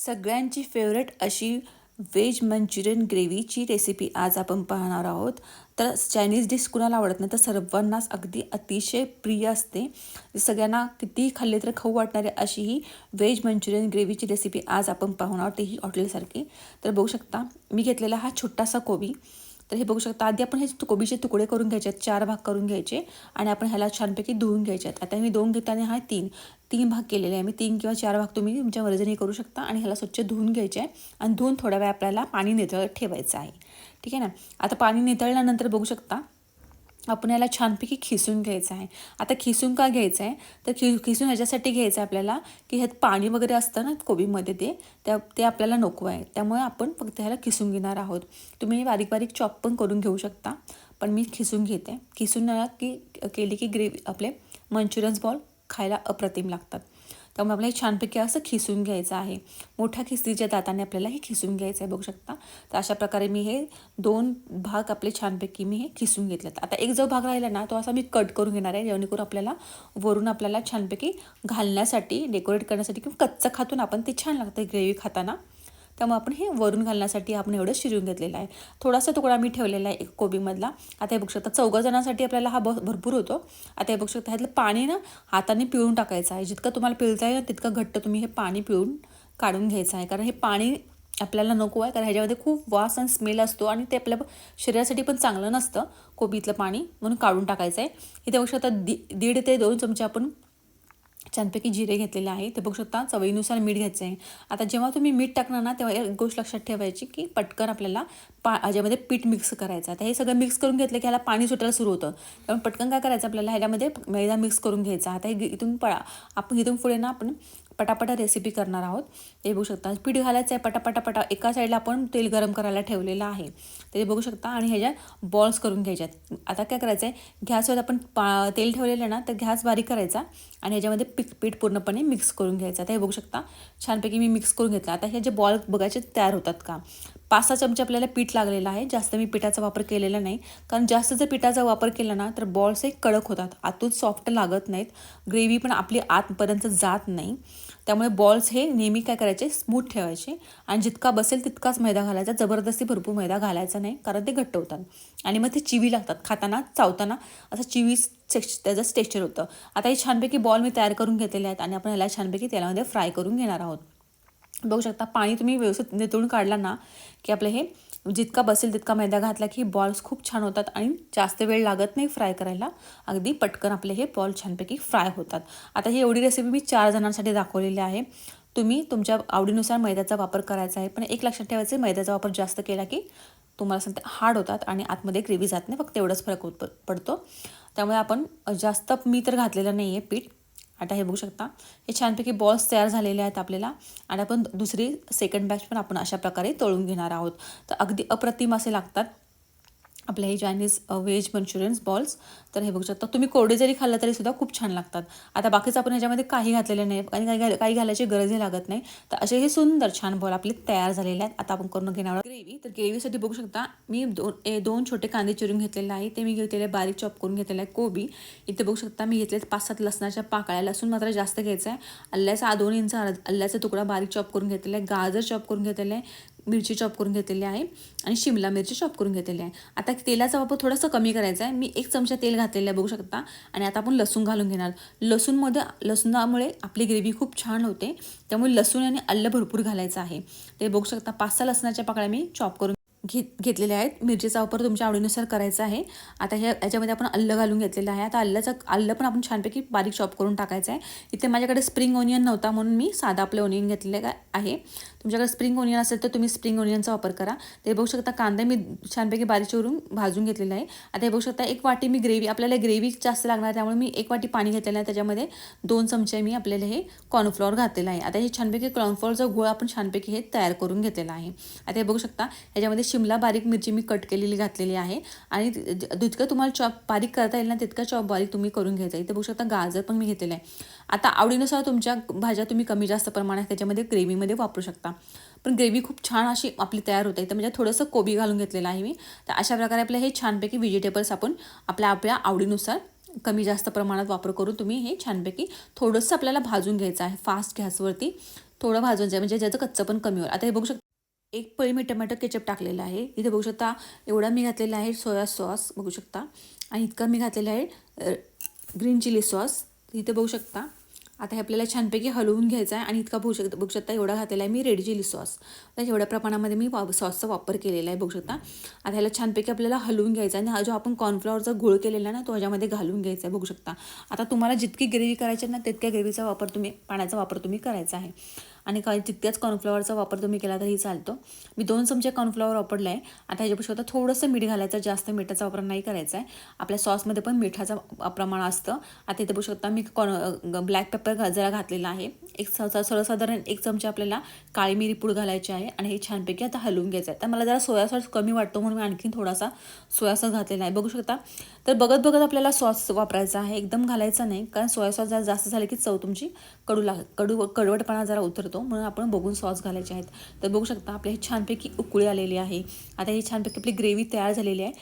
सगळ्यांची फेवरेट अशी veg Manchurian ग्रेव्हीची रेसिपी आज आपण पाहणार आहोत. तर चायनीज डिश कुणाला आवडत नाही तर सर्वांनाच अगदी अतिशय प्रिय असते. सगळ्यांना कितीही खाल्ले तर खाऊ वाटणारे अशी ही व्हेज मंचुरियन ग्रेव्हीची रेसिपी आज आपण पाहणार आहोत. तेही हॉटेलसारखी तर बघू शकता मी घेतलेला हा छोटासा कोबी. तर हे बघू शकता आधी आपण हे कोबीचे तुकडे करून घ्यायचे आहेत चार भाग करून घ्यायचे आणि आपण ह्याला छानपैकी धुवून घ्यायचे आहेत आता मी दोन घेताना हा तीन तीन भाग केलेले आहे. मी तीन किंवा चार भाग तुम्ही तुमच्या वरजणी करू शकता आणि ह्याला स्वच्छ धुवून घ्यायचे आहे आणि धुवून थोड्या वेळ आपल्याला पाणी नितळत ठेवायचं आहे. ठीक आहे ना? आता पाणी नितळल्यानंतर बघू शकता आपण याला छानपैकी खिसून घ्यायचं आहे. आता खिसून का घ्यायचं आहे? तर खि खिसून ह्याच्यासाठी घ्यायचं आहे आपल्याला की ह्यात पाणी वगैरे असतं ना कोबीमध्ये ते त्या ते आपल्याला नको आहे. त्यामुळे आपण फक्त ह्याला खिसून घेणार आहोत. तुम्ही बारीक बारीक चॉप पण करून घेऊ शकता. पण मी खिसून घेते. खिसून की केली की ग्रेव्ही आपले मंचुरियन्स बॉल खायला अप्रतिम लागतात. त्यामुळे आपल्याला हे छानपैकी असं खिसून घ्यायचं आहे. मोठ्या खिस्तीच्या दाताने आपल्याला हे खिसून घ्यायचं आहे बघू शकता. तर अशा प्रकारे मी हे दोन भाग आपले छानपैकी मी हे खिसून घेतलेत. आता एक जो भाग राहिला ना तो असा मी कट करून घेणार आहे जेणेकरून आपल्याला वरून आपल्याला छानपैकी घालण्यासाठी डेकोरेट करण्यासाठी किंवा कच्चं खातून आपण ते छान लागतं ग्रेव्ही खाताना. त्यामुळे आपण हे वरून घालण्यासाठी आपण एवढं शिजून घेतलेलं आहे. थोडासा तुकडा मी ठेवलेला आहे एक कोबीमधला. आता हे बघू शकता चौघा जणांसाठी आपल्याला हा भरपूर होतो. आता हे बघू शकता ह्यातलं पाणी ना हाताने पिळून टाकायचं आहे. जितकं तुम्हाला पिळता येईल तितकं घट्ट तुम्ही हे पाणी पिळून काढून घ्यायचं आहे. कारण हे पाणी आपल्याला नको आहे कारण ह्याच्यामध्ये खूप वास आणि स्मेल असतो आणि ते आपल्या शरीरासाठी पण चांगलं नसतं कोबीतलं पाणी म्हणून काढून टाकायचं आहे. इथे बघू शकता दि दीड ते दोन चमचे आपण छानपैकी जिरे घेतलेले आहे. ते बघू शकता चवीनुसार मीठ घ्यायचं आहे. आता जेव्हा तुम्ही मीठ टाकणार ना तेव्हा एक गोष्ट लक्षात ठेवायची की पटकन आपल्याला पा ह्याच्यामध्ये पीठ मिक्स करायचं आता हे सगळं मिक्स करून घेतलं की ह्याला पाणी सुटायला सुरू होतं. त्यामुळे पटकन काय करायचं आपल्याला ह्याच्यामध्ये मैदा मिक्स करून घ्यायचा. आता हे इथून पळा. आपण इथून पुढे ना आपण पटापटा रेसिपी करणार आहोत. ते बघू शकता. पीठ घालायचं आहे पटापटापटा एका साईडला आपण तेल गरम करायला ठेवलेलं आहे. ते बघू शकता आणि ह्याच्यात बॉल्स करून घ्यायच्यात. आता काय करायचं आहे गॅसवर आपण पा तेल ठेवलेलं ना तर गॅस बारीक करायचा आणि ह्याच्यामध्ये पीठ पीठ पूर्णपणे मिक्स करून घ्यायचं. आता हे बघू शकता छानपैकी मी मिक्स करून घेतला. आता हे जे बॉल बघायचे तयार होतात का? पाच सहा चमचे आपल्याला पीठ लागलेलं आहे. जास्त मी पिठाचा वापर केलेला नाही. कारण जास्त जर पिठाचा वापर केला ना तर बॉल्स हे कडक होतात. आतून सॉफ्ट लागत नाहीत. ग्रेव्ही पण आपली आतपर्यंत जात नाही. त्यामुळे बॉल्स हे नेहमी काय करायचे? स्मूथ ठेवायचे. आणि जितका बसेल तितकाच मैदा घालायचा. जबरदस्ती भरपूर मैदा घालायचा नाही कारण ते घट्ट होतात. आणि मग ते चिवी लागतात. खाताना चावताना असं चिवी त्याचं टेक्स्चर होतं. आता हे छानपैकी बॉल मी तयार करून घेतलेले आहेत आणि आपण ह्याला छानपैकी तेलामध्ये फ्राय करून घेणार आहोत. बघू शकता पाणी तुम्ही व्यवस्थित नितळून काढला ना की आपलं हे जितका बसेल तितका मैदा घातला की बॉल्स खूप छान होतात आणि जास्त वेळ लागत नाही फ्राय करायला. अगदी पटकन आपले हे बॉल छानपैकी फ्राय होतात. आता ही एवढी रेसिपी मी चार जणांसाठी दाखवलेली आहे. तुम्ही तुमच्या आवडीनुसार मैद्याचा वापर करायचा आहे. पण एक लक्षात ठेवायचं मैद्याचा वापर जास्त केला की तुम्हाला सांगते हार्ड होतात आणि आतमध्ये ग्रेव्ही जात नाही. फक्त एवढंच फरक होत पडतो. त्यामुळे आपण जास्त मी तर घातलेलं नाही आहे पीठ. आता हे बघू शकता. हे छानपैकी बॉल्स तयार झालेले आहेत आपल्याला. आणि आपण दुसरी सेकंड बॅच पण आपण अशा प्रकारे तळून घेणार आहोत. तर अगदी अप्रतिम असे लागतात. आपले हे चायनीज व्हेज मंचुरियन्स बॉल्स तर हे बघू शकता. तुम्ही कोरडे जरी खाल्लं तरी सुद्धा खूप छान लागतात. आता बाकीचं आपण ह्याच्यामध्ये काही घातलेलं नाही. आणि काही घाल काही घालायची गरजही लागत नाही. तर असे हे सुंदर छान बॉल आपले तयार झालेले आहेत. आता आपण करून घेणार ग्रेव्ही तर ग्रेव्हीसाठी बघू शकता मी दोन दोन छोटे कांदे चिरून घेतलेले आहे ते मी घेतलेले बारीक चॉप करून घेतलेलं आहे कोबी. इथे बघू शकता मी घेतले पाच सात लसणाच्या पाकळ्या. लसूण मात्र जास्त घ्यायचं आहे. अल्ल्याचा दोन इंच अल्ल्याचा तुकडा बारीक चॉप करून घेतलेला आहे. गाजर चॉप करून घेतलेलं आहे. मिरची चॉप करून घेतलेली आहे आणि शिमला मिरची चॉप करून घेतलेली आहे. आता तेलाचा वापर थोडासा कमी करायचा आहे. मी एक चमचा तेल घातलेलं आहे बघू शकता. आणि आता आपण लसूण घालून घेणार. लसूणमध्ये लसणामुळे आपली ग्रेव्ही खूप छान होते. त्यामुळे लसूण आणि अल्ल भरपूर घालायचं आहे. ते बघू शकता पाच सहा लसणाच्या पाकळ्या मी चॉप करून घेत घेतलेले आहेत. मिरचीचा वापर तुमच्या आवडीनुसार करायचा आहे. आता ह्या याच्यामध्ये आपण अल्लं घालून घेतलेलं आहे. आता अल्ल्याचं अल्लं पण आपण छानपैकी बारीक चॉप करून टाकायचं आहे. इथे माझ्याकडे स्प्रिंग ओनियन नव्हता म्हणून मी साधा आपलं ओनियन घेतलेलं आहे. तुमच्याकडे स्प्रिंग ओनियन असेल तर तुम्ही स्प्रिंग ओनियनचा वापर करा. ते बघू शकता कांदे मी छानपैकी बारीक चिरून भाजून घेतलेला आहे. आता हे बघू शकता एक वाटी मी ग्रेव्ही आपल्याला ग्रेव्ही जास्त लागणार त्यामुळे मी एक वाटी पाणी घेतलेलं आहे. त्याच्यामध्ये दोन चमचे मी आपल्याला हे कॉर्नफ्लॉवर घातलेलं आहे. आता हे छानपैकी कॉर्नफ्लॉवरचा गोळ आपण छानपैकी हे तयार करून घेतलेला आहे. आता हे बघू शकता याच्यामध्ये शिमला बारीक मिरची मी कट केलेली घातलेली आहे. आणि जितकं तुम्हाला चॉप बारीक करता येईल ना तितकं चॉप बारीक तुम्ही करून घ्यायचं इथे बघू शकता गाजर पण मी घेतलेलं आहे. आता आवडीनुसार तुमच्या भाज्या तुम्ही कमी जास्त प्रमाणात त्याच्यामध्ये ग्रेव्हीमध्ये वापरू शकता. पण ग्रेव्ही खूप छान अशी आपली तयार होते. तर म्हणजे थोडंसं कोबी घालून घेतलेलं आहे मी. तर अशा प्रकारे आपले हे छानपैकी व्हेजिटेबल्स आपण आपल्या आपल्या आवडीनुसार कमी जास्त प्रमाणात वापर करून तुम्ही हे छानपैकी थोडंसं आपल्याला भाजून घ्यायचं आहे फास्ट गॅसवरती. थोडं भाजून जाय म्हणजे ज्याचं कच्चं पण कमी होईल. आता हे बघू शकता एक पळी मी टमॅटो केचप टाकलेलं आहे. इथे बघू शकता एवढा मी घातलेला आहे सोया सॉस बघू शकता. आणि इतका मी घातलेला आहे ग्रीन चिली सॉस. इथे बघू शकता. आता हे आपल्याला छानपैकी हलवून घ्यायचं आहे आणि इतका बघू शकता बघू शकता एवढा घातलेला आहे मी रेड चिली सॉस. तर एवढ्या प्रमाणामध्ये मी वा सॉसचा वापर केलेला आहे बघू शकता. आता ह्याला छानपैकी आपल्याला हलवून घ्यायचा आहे आणि हा जो आपण कॉर्नफ्लॉवरचा घोळ केलेला आहे ना तो ह्याच्यामध्ये घालून घ्यायचा आहे बघू शकता. आता तुम्हाला जितकी ग्रेव्ही करायची आहे ना तितक्या ग्रेव्हीचा वापर तुम्ही पाण्याचा वापर तुम्ही करायचा आहे. आणि काही तितक्याच कॉर्नफ्लॉवरचा वापर तुम्ही केला तरी चालतो. मी दोन चमचे कॉर्नफ्लॉवर वापरला आहे आता ह्याच्यापेक्षा आता थोडंसं मीठ घालायचं जास्त मिठाचा वापर नाही करायचा आहे आपल्या सॉसमध्ये पण मिठाचं प्रमाण असतं. आता इथे बघू शकता मी कॉर्न ब्लॅक पेपर जरा घातलेला आहे. एक सर्वसाधारण एक चमचे आपल्याला काळी मिरी पूड घालायची आहे आणि हे छानपैकी आता हलवून घ्यायचं आहे तर मला जरा सोया सॉस कमी वाटतो म्हणून मी आणखीन थोडासा सोया सॉस घातलेला आहे. बघू शकता तर बघत बघत आपल्याला सॉस वापरायचा आहे. एकदम घालायचा नाही कारण सोया सॉस जरा जास्त झाले की चव तुमची कडू लाग कडू कडवटपणा जरा उतरतो. म्हणून आपण बघून सॉस घालायचे आहेत. तर बघू शकता आपल्या हे छानपैकी उकळी आलेली आहे. आता ही छानपैकी आपली ग्रेव्ही तयार झालेली आहे.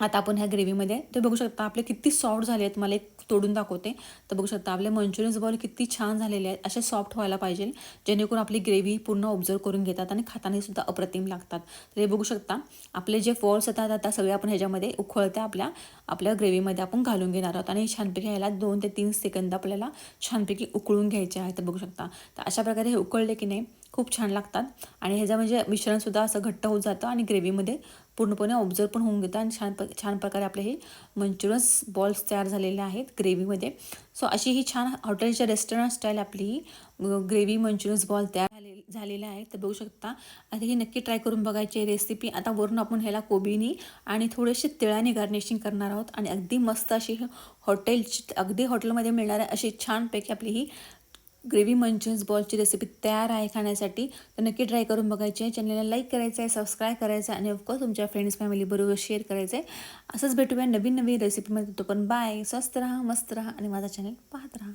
आता आपण ह्या ग्रेव्हीमध्ये ते बघू शकता आपले किती सॉफ्ट झाले आहेत मला एक तोडून दाखवते. तर बघू शकता आपले मंचुरियन्स बॉल किती छान झालेले आहेत असे सॉफ्ट व्हायला पाहिजे जेणेकरून आपली ग्रेव्ही पूर्ण ऑब्झर्व करून घेतात आणि खाताना सुद्धा अप्रतिम लागतात. तर हे बघू शकता आपले जे फॉल्स येतात आता सगळे आपण ह्याच्यामध्ये उखळत्या आपल्या आपल्या ग्रेव्हीमध्ये आपण घालून घेणार आहोत. आणि छानपैकी ह्याला दोन ते तीन सेकंद आपल्याला छानपैकी उकळून घ्यायचे आहे तर बघू शकता. तर अशा प्रकारे हे उकळले की नाही खूप छान लागतात. आणि ह्याचं म्हणजे मिश्रणसुद्धा असं घट्ट होत जातं आणि ग्रेव्हीमध्ये पूर्णपणे ऑब्झर्व पण होऊन घेतं आणि छान प छान प्रकारे आपले हे मंचुरियन्स बॉल्स तयार झालेले आहेत ग्रेव्हीमध्ये. सो अशी ही छान हॉटेलच्या रेस्टॉरंट स्टाईल आपली ही ग्रेव्ही मंचुरियन्स बॉल तयार झाले झालेले आहेत तर बघू शकता आता ही नक्की ट्राय करून बघायची रेसिपी आता वरून आपण ह्याला कोबीनी आणि थोडेसे तिळाने गार्निशिंग करणार आहोत. आणि अगदी मस्त अशी हॉटेलची अगदी हॉटेलमध्ये मिळणाऱ्या अशी छानपैकी आपली ही ग्रेव्ही मंचुरियन्स बॉलची रेसिपी तयार आहे खाण्यासाठी तर नक्की ट्राय करून बघायची आहे. चॅनलला लाईक करायचं आहे सबस्क्राईब करायचं आहे आणि ऑफकोर्स तुमच्या फ्रेंड्स फॅमिलीबरोबर शेअर करायचं आहे. असंच भेटूया नवीन नवीन रेसिपीमध्ये तो पण बाय स्वस्त राहा मस्त राहा आणि माझा चॅनल पाहत राहा.